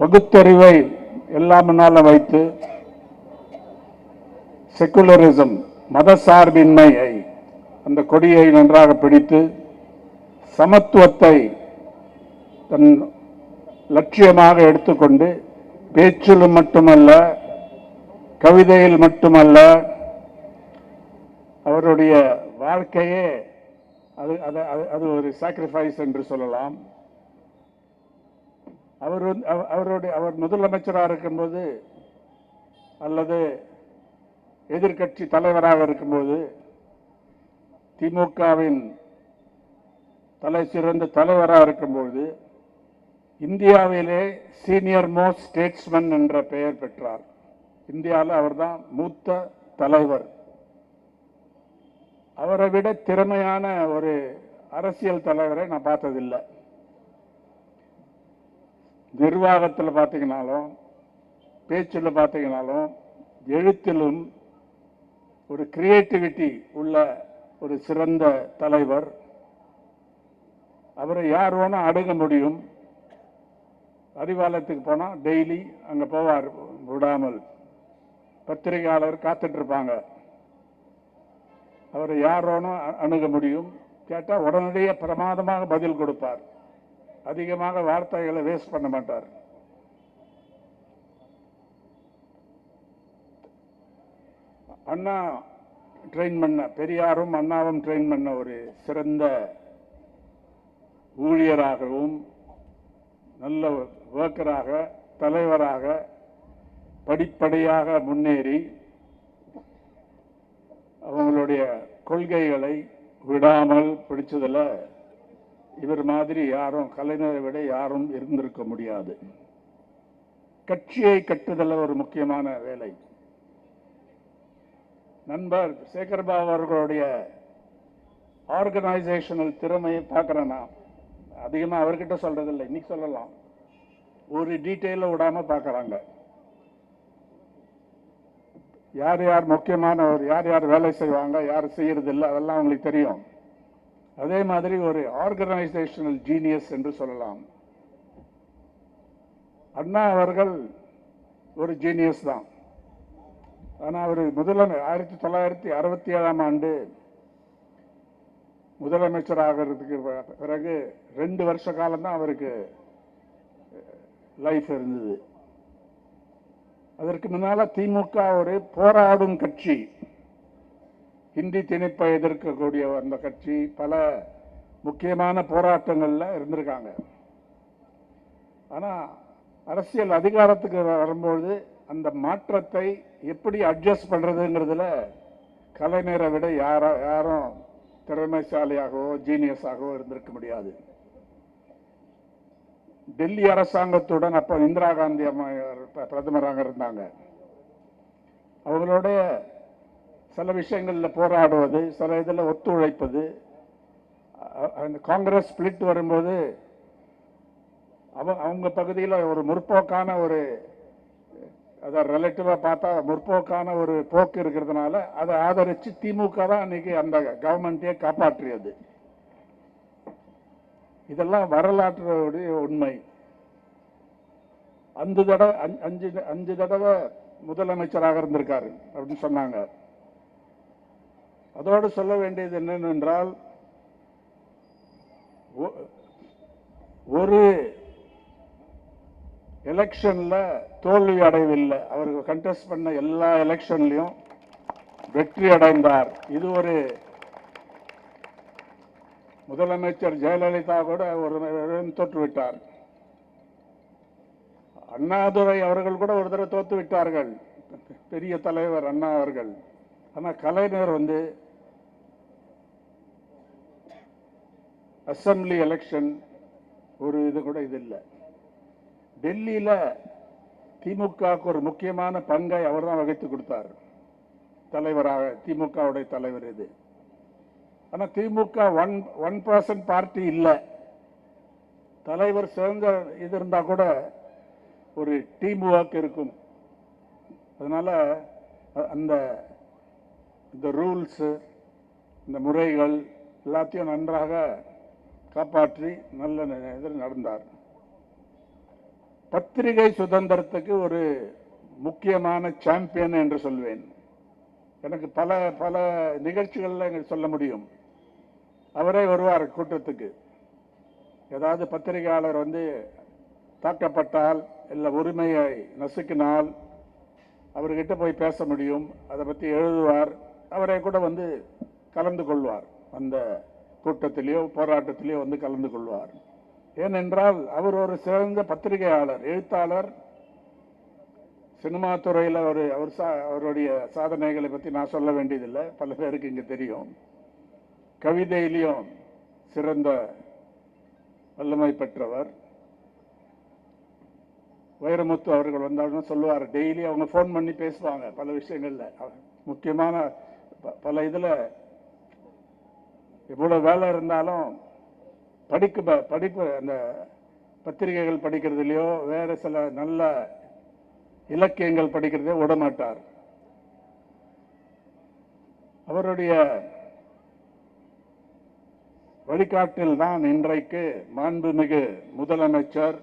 பகுத்தறிவை எல்லாம் முன்னால வைத்து செக்குலரிசம் மதசார்பின்மையை அந்த கொடியை நன்றாக பிடித்து சமத்துவத்தை தன் லட்சியமாக எடுத்துக்கொண்டு பேச்சிலும் மட்டுமல்ல கவிதையில் மட்டுமல்ல அவருடைய வாழ்க்கையே அது அது அது- அது ஒரு சாக்ரிஃபைஸ் என்று சொல்லலாம். அவர் வந்து அவ- அவருடைய அவர் முதலமைச்சராக இருக்கும்போது அல்லது எதிர்க்கட்சி தலைவராக இருக்கும்போது திமுகவின் தலை சிறந்த தலைவராக இருக்கும்போது இந்தியாவிலே சீனியர் மோஸ்ட் ஸ்டேட்ஸ்மேன் என்ற பெயர் பெற்றார். இந்தியாவில் அவர்தான் மூத்த தலைவர். அவரை விட திறமையான ஒரு அரசியல் தலைவரை நான் பார்த்ததில்லை. நிர்வாகத்தில் பார்த்தீங்கனாலும் பேச்சில் பார்த்தீங்கனாலும் எழுத்திலும் ஒரு கிரியேட்டிவிட்டி உள்ள ஒரு சிறந்த தலைவர். அவரை யார் வேணால் அணுக முடியும். அறிவாலயத்துக்கு போனால் டெய்லி அங்கே போவார் விடாமல். பத்திரிகையாளர் காத்துட்ருப்பாங்க. அவரை யார் வேணும் அணுக முடியும். கேட்டால் உடனடியாக பிரமாதமாக பதில் கொடுப்பார். அதிகமாக வார்த்தைகளை வேஸ்ட் பண்ண மாட்டார். அண்ணா ட்ரெயின் பண்ண பெரியாரும் அண்ணாவும் ட்ரெயின் பண்ண ஒரு சிறந்த ஊழியராகவும் நல்ல ஒர்க்கராக தலைவராக படிப்படியாக முன்னேறி அவங்களுடைய கொள்கைகளை விடாமல் பிடிச்சதில் இவர் மாதிரி யாரும் கலைஞரை விட யாரும் இருந்திருக்க முடியாது. கட்சியை கட்டுதல் ஒரு முக்கியமான வேலை. நண்பர் சேகர்பாபு அவர்களுடைய ஆர்கனைசேஷனல் திறமையை பார்க்குறேன் நான். அதிகமாக அவர்கிட்ட சொல்றதில்லை இன்னைக்கு சொல்லலாம். ஒரு டீட்டெயில விடாம பார்க்குறாங்க. யார் யார் முக்கியமானவர் யார் யார் வேலை செய்வாங்க யார் செய்யறது அதெல்லாம் அவங்களுக்கு தெரியும். அதே மாதிரி ஒரு ஆர்கனைசேஷனல் ஜீனியஸ் என்று சொல்லலாம். அண்ணா அவர்கள் ஒரு ஜீனியஸ் தான். ஆனால் அவர் முதலமை ஆயிரத்தி தொள்ளாயிரத்தி அறுபத்தி ஏழாம் ஆண்டு முதலமைச்சர் ஆகிறதுக்கு பிறகு ரெண்டு வருஷ காலம்தான் அவருக்கு லைஃப் இருந்தது. அதற்கு முன்னால் திமுக ஒரு போராடும் கட்சி. ஹிந்தி திணிப்பை எதிர்க்கக்கூடிய அந்த கட்சி பல முக்கியமான போராட்டங்களில் இருந்திருக்காங்க. ஆனால் அரசியல் அதிகாரத்துக்கு வரும்போது அந்த மாற்றத்தை எப்படி அட்ஜஸ்ட் பண்ணுறதுங்கிறதுல கலைஞரை விட யாரா யாரும் திறமைசாலியாகவோ ஜீனியஸாகவோ இருந்திருக்க முடியாது. டெல்லி அரசாங்கத்துடன் அப்போ இந்திரா காந்தி அம்மையார் பிரதமராக இருந்தாங்க. அவங்களுடைய சில விஷயங்களில் போராடுவது சில இதில் ஒத்துழைப்பது அந்த காங்கிரஸ் ஸ்பிளிட் வரும்போது அவ அவங்க பகுதியில் ஒரு முற்போக்கான ஒரு அதை ரிலேட்டிவாக பார்த்தா முற்போக்கான ஒரு போக்கு இருக்கிறதுனால அதை ஆதரித்து திமுக தான் அன்றைக்கி அந்த கவர்மெண்ட்டையே காப்பாற்றியது. இதெல்லாம் வரலாற்றுடைய உண்மை. அஞ்சு தடவை அஞ்சு- அஞ்சு அஞ்சு தடவை முதலமைச்சராக இருந்திருக்காரு அப்படின்னு சொன்னாங்க. அதோடு சொல்ல வேண்டியது என்னவென்றால் ஒ- ஒரு எலெக்ஷனில் தோல்வி அடையவில்லை அவர் கண்டெஸ்ட் பண்ண எல்லா எலெக்ஷன்லையும் வெற்றி அடைந்தார். இது ஒரு முதலமைச்சர் ஜெயலலிதா கூட ஒரு தோற்றுவிட்டார். அண்ணாதுரை அவர்கள் கூட ஒரு தடவை தோத்து விட்டார்கள் பெரிய தலைவர் அண்ணா அவர்கள். ஆனால் கலைஞர் வந்து அசம்பிளி எலெக்ஷன் ஒரு இது கூட இது இல்லை. டெல்லியில் திமுகவுக்கு ஒரு முக்கியமான பங்கை அவர் தான் வகித்து கொடுத்தார். தலைவராக திமுகவுடைய தலைவர் இது. ஆனால் DMK one one percent party இல்லை. தலைவர் சேர்ந்த இது இருந்தால் கூட ஒரு டீம் ஒர்க் இருக்கும். அதனால் அந்த இந்த ரூல்ஸு இந்த முறைகள் எல்லாத்தையும் நன்றாக காப்பாற்றி நல்ல இதில் நடந்தார். பத்திரிகை சுதந்திரத்துக்கு ஒரு முக்கியமான சாம்பியன் என்று சொல்வேன். எனக்கு பல பல நிகழ்ச்சிகளில் எங்களுக்கு சொல்ல முடியும். அவரே வருவார் கூட்டத்துக்கு. ஏதாவது பத்திரிகையாளர் வந்து தாக்கப்பட்டால் இல்லை உரிமையை நசுக்கினால் அவர்கிட்ட போய் பேச முடியும். அதை பற்றி எழுதுவார். அவரை கூட வந்து கலந்து கொள்வார். அந்த கூட்டத்திலேயோ போராட்டத்திலேயோ வந்து கலந்து கொள்வார். ஏனென்றால் அவர் ஒரு சிறந்த பத்திரிகையாளர் எழுத்தாளர். சினிமா துறையில் அவர் அவர் சா அவருடைய சாதனைகளை பற்றி நான் சொல்ல வேண்டியதில்லை. பல பேருக்கு இங்கே தெரியும். கவிதையிலையும் சிறந்த வல்லமை பெற்றவர். வைரமுத்து அவர்கள் வந்தாலும் சொல்லுவார். டெய்லி அவங்க ஃபோன் பண்ணி பேசுவாங்க பல விஷயங்களில். முக்கியமான பல இதில் எவ்வளோ வேலை இருந்தாலும் படிக்க படிப்பு அந்த பத்திரிகைகள் படிக்கிறதுலையோ வேறு சில நல்ல இலக்கியங்கள் படிக்கிறதே விடமாட்டார். அவருடைய வழிகாட்டில் தான் இன்றைக்கு மாண்புமிகு முதலமைச்சர்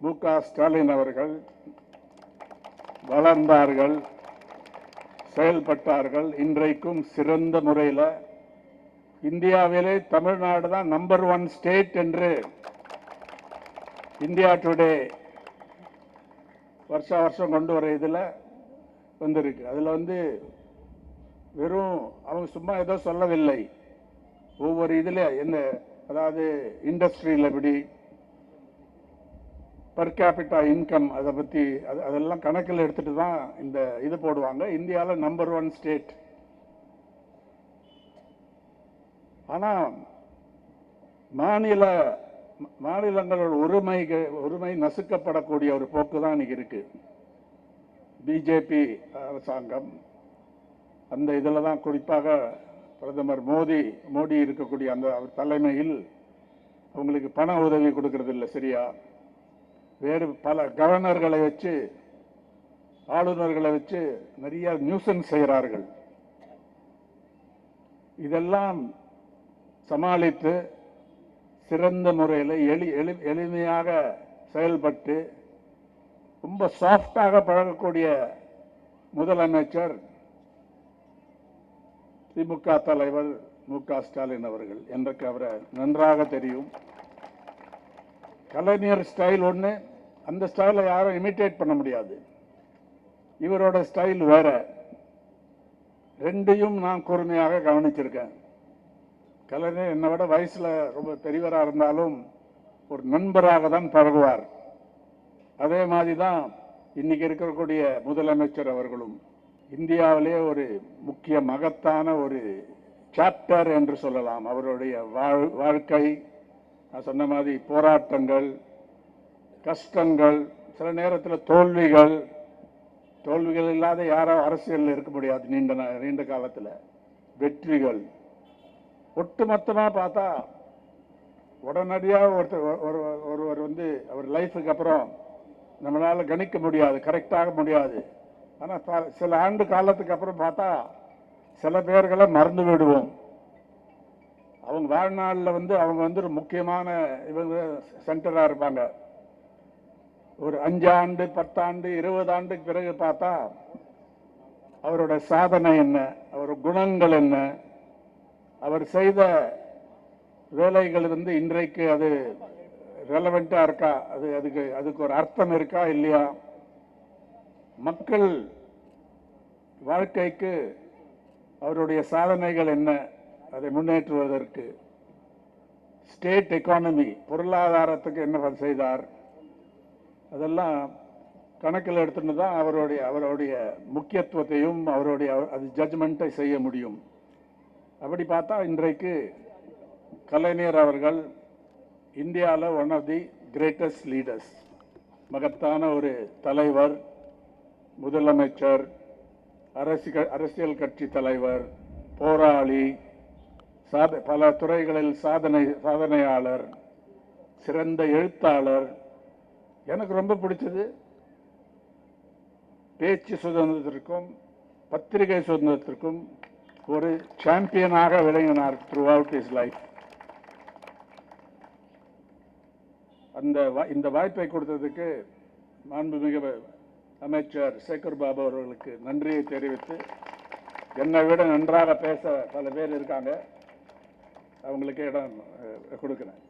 மு க ஸ்டாலின் அவர்கள் வளர்ந்தார்கள். செயல்பட்டார்கள் இன்றைக்கும் சிறந்த முறையில். இந்தியாவிலே தமிழ்நாடு தான் நம்பர் ஒன் ஸ்டேட் என்று இந்தியா டுடே வருஷ வருஷம் கொண்டு வர இதில் வந்திருக்கு. அதில் வந்து வெறும் அவங்க சும்மா ஏதோ சொல்லவில்லை. ஒவ்வொரு இதில் என்ன அதாவது இண்டஸ்ட்ரியில் எப்படி பர் கேபிட்டா இன்கம் அதை பற்றி அது அதெல்லாம் கணக்கில் எடுத்துட்டு தான் இந்த இது போடுவாங்க. இந்தியாவில் நம்பர் ஒன் ஸ்டேட் ஆனால் மாநில மாநிலங்களோட உரிமை உரிமை நசுக்கப்படக்கூடிய ஒரு போக்கு தான் இன்னைக்கு இருக்குது பிஜேபி அரசாங்கம் அந்த இதில் தான் குறிப்பாக பிரதமர் மோடி மோடி இருக்கக்கூடிய அந்த அவர் தலைமையில் அவங்களுக்கு பண உதவி கொடுக்கறது இல்லை சரியா? வேறு பல கவர்னர்களை வச்சு ஆளுநர்களை வச்சு நிறைய நியூசன்ஸ் செய்கிறார்கள். இதெல்லாம் சமாளித்து சிறந்த முறையில் எளி எளி எளிமையாக செயல்பட்டு ரொம்ப சாஃப்டாக பழகக்கூடிய முதலமைச்சர் திமுக தலைவர் மு க ஸ்டாலின் அவர்கள். எனக்கு அவரை நன்றாக தெரியும். கலைஞர் ஸ்டைல் ஒன்று அந்த ஸ்டைலை யாரும் இமிட்டேட் பண்ண முடியாது. இவரோட ஸ்டைல் வேற. ரெண்டையும் நான் கூர்மையாக கவனிச்சிருக்கேன். கலைஞர் என்னை விட வயசில் ரொம்ப பெரியவராக இருந்தாலும் ஒரு நண்பராக தான் பழகுவார். அதே மாதிரி தான் இன்னைக்கு இருக்கக்கூடிய முதலமைச்சர் அவர்களும். இந்தியாவிலே ஒரு முக்கிய மகத்தான ஒரு சாப்டர் என்று சொல்லலாம். அவருடைய வாழ் வாழ்க்கை நான் சொன்ன மாதிரி போராட்டங்கள் கஷ்டங்கள் சில நேரத்தில் தோல்விகள் தோல்விகள் இல்லாத யாரோ அரசியலில் இருக்க முடியாது நீண்ட நீண்ட காலத்தில். வெற்றிகள். ஒட்டுமொத்தமாக பார்த்தா உடனடியாக ஒருத்தர் ஒரு- ஒருவர் வந்து அவர் லைஃபுக்கு அப்புறம் நம்மளால் கணிக்க முடியாது கரெக்டாக முடியாது. ஆனால் சில ஆண்டு காலத்துக்கு அப்புறம் பார்த்தா சில பேர்களை மறந்து விடுவோம். அவங்க வாழ்நாளில் வந்து அவங்க வந்து ஒரு முக்கியமான இவங்க சென்டராக இருப்பாங்க. ஒரு அஞ்சாண்டு பத்தாண்டு இருபது ஆண்டுக்கு பிறகு பார்த்தா அவரோட சாதனை என்ன அவர் குணங்கள் என்ன அவர் செய்த வேலைகள் வந்து இன்றைக்கு அது ரெலவெண்ட்டாக இருக்கா அது அதுக்கு அதுக்கு ஒரு அர்த்தம் இருக்கா இல்லையா? மக்கள் வாழ்க்கைக்கு அவருடைய சாதனைகள் என்ன அதை முன்னேற்றுவதற்கு ஸ்டேட் எக்கானமி பொருளாதாரத்துக்கு என்ன செய்தார்? அதெல்லாம் கணக்கில் எடுத்துன்னு தான் அவருடைய அவருடைய முக்கியத்துவத்தையும் அவருடைய அது ஜட்ஜ்மெண்ட்டை செய்ய முடியும். அப்படி பார்த்தா இன்றைக்கு கலைஞர் அவர்கள் இந்தியாவில் one of the greatest leaders மகத்தான ஒரு தலைவர் முதலமைச்சர் அரசியல் அரசியல் கட்சி தலைவர் போராளி சாத பல துறைகளில் சாதனை சாதனையாளர் சிறந்த எழுத்தாளர் எனக்கு ரொம்ப பிடிச்சது பேச்சு சுதந்திரத்திற்கும் பத்திரிகை சுதந்திரத்திற்கும் ஒரு சாம்பியனாக விளங்கினார் த்ரூ அவுட் இஸ் லைஃப் அந்த வா- இந்த வாய்ப்பை கொடுத்ததுக்கு மாண்புமிகு அமைச்சர் சேகர் பாபு அவர்களுக்கு நன்றியை தெரிவித்து என்னை விட நன்றாக பேச பல பேர் இருக்காங்க. அவங்களுக்கு இடம் கொடுக்குறேன்.